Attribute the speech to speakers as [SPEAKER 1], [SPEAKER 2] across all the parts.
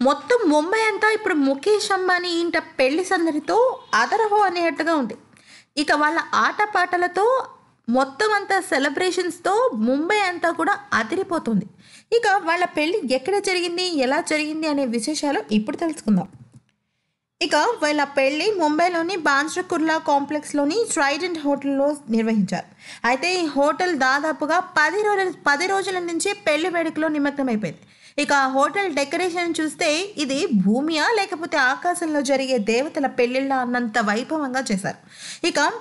[SPEAKER 1] మొత్తం ముంబై అంతా ఇప్పుడు ముఖేష్ అంబానీ ఇంట పెళ్ళి సందడితో అదరహో అనేట్టుగా ఉంది. ఇక వాళ్ళ ఆటపాటలతో మొత్తం అంతా సెలబ్రేషన్స్తో ముంబై అంతా కూడా అదిరిపోతుంది. ఇక వాళ్ళ పెళ్ళి ఎక్కడ జరిగింది ఎలా జరిగింది అనే విశేషాలు ఇప్పుడు తెలుసుకుందాం. ఇక వీళ్ళ పెళ్ళి ముంబైలోని బాన్స్ర కుర్లా కాంప్లెక్స్లోని ట్రైడెంట్ హోటల్లో నిర్వహించారు. అయితే ఈ హోటల్ దాదాపుగా పది రోజుల పది రోజుల నుంచి పెళ్ళి వేడుకలో నిమగ్నమైపోయింది. ఇక హోటల్ డెకరేషన్ చూస్తే ఇది భూమియా లేకపోతే ఆకాశంలో జరిగే దేవతల పెళ్ళిళ్ళ అన్నంత వైభవంగా చేశారు. ఇక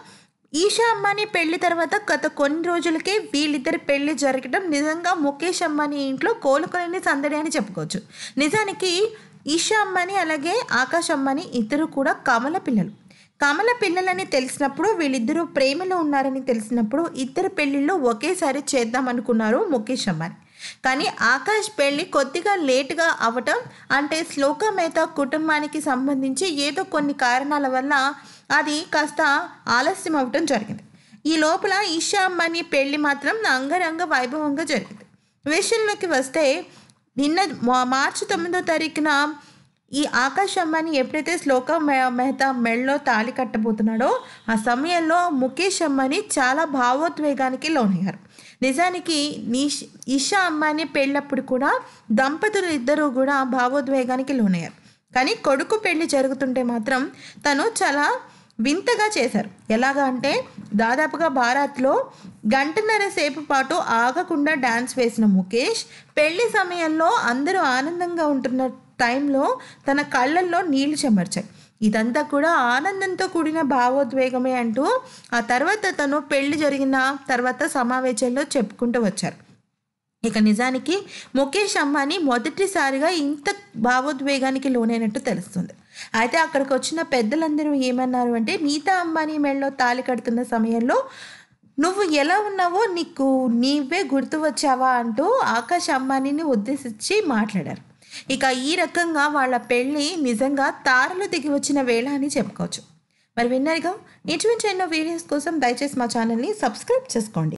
[SPEAKER 1] ఈషా అంబానీ పెళ్ళి తర్వాత గత కొన్ని రోజులకే వీళ్ళిద్దరి పెళ్ళి జరగడం నిజంగా ముఖేష్ అంబానీ ఇంట్లో కోలుకోలేని సందడి అని చెప్పుకోవచ్చు. నిజానికి ఈషా అంబానీ అలాగే ఆకాష్ అంబానీ ఇద్దరు కూడా కమల పిల్లలు. కమల పిల్లలని తెలిసినప్పుడు వీళ్ళిద్దరూ ప్రేమలో ఉన్నారని తెలిసినప్పుడు ఇద్దరు పెళ్ళిళ్ళు ఒకేసారి చేద్దామనుకున్నారు ముఖేష్ అంబానీ. కానీ ఆకాష్ పెళ్ళి కొద్దిగా లేటుగా అవటం అంటే శ్లోక మేత కుటుంబానికి సంబంధించి ఏదో కొన్ని కారణాల వల్ల అది కాస్త ఆలస్యం అవ్వటం జరిగింది. ఈ లోపల ఈషా అంబానీ పెళ్ళి మాత్రం అంగరంగ వైభవంగా జరిగింది. విషయంలోకి వస్తే నిన్న మార్చి తొమ్మిదో తారీఖున ఈ ఆకాష్ అంబానీ ఎప్పుడైతే శ్లోక మె- మెహతా మెళ్ళలో తాళి కట్టబోతున్నాడో ఆ సమయంలో ముఖేష్ అంబానీ చాలా భావోద్వేగానికి లోనయ్యారు. నిజానికి నిష్ ఇషా అంబానీ పెళ్ళప్పుడు కూడా దంపతులు ఇద్దరూ కూడా భావోద్వేగానికి లోనయ్యారు. కానీ కొడుకు పెళ్ళి జరుగుతుంటే మాత్రం తను చాలా వింతగా చేశారు. ఎలాగా అంటే దాదాపుగా భారత్లో గంటన్నర సేపు పాటు ఆగకుండా డ్యాన్స్ వేసిన ముఖేష్ పెళ్ళి సమయంలో అందరూ ఆనందంగా ఉంటున్న టైంలో తన కళ్ళల్లో నీళ్ళు చెమర్చాయి. ఇదంతా కూడా ఆనందంతో కూడిన భావోద్వేగమే అంటూ ఆ తర్వాత తను పెళ్ళి జరిగిన తర్వాత సమావేశంలో చెప్పుకుంటూ వచ్చారు. ఇక నిజానికి ముఖేష్ అంబానీ మొదటిసారిగా ఇంత భావోద్వేగానికి లోనైనట్టు తెలుస్తుంది. అయితే అక్కడికి వచ్చిన పెద్దలందరూ ఏమన్నారు అంటే నీతా అంబానీ మెళ్ళలో తాళి కడుతున్న సమయంలో నువ్వు ఎలా ఉన్నావో నీకు నీవే గుర్తు వచ్చావా అంటూ ఆకాష్ అంబానీని ఉద్దేశించి మాట్లాడారు. ఇక ఈ రకంగా వాళ్ళ పెళ్ళి నిజంగా తారలు దిగి వచ్చిన వేళ అని చెప్పుకోవచ్చు. మరి విన్నారుగా ఇటువంటి ఎన్నో వీడియోస్ కోసం దయచేసి మా ఛానల్ని సబ్స్క్రైబ్ చేసుకోండి.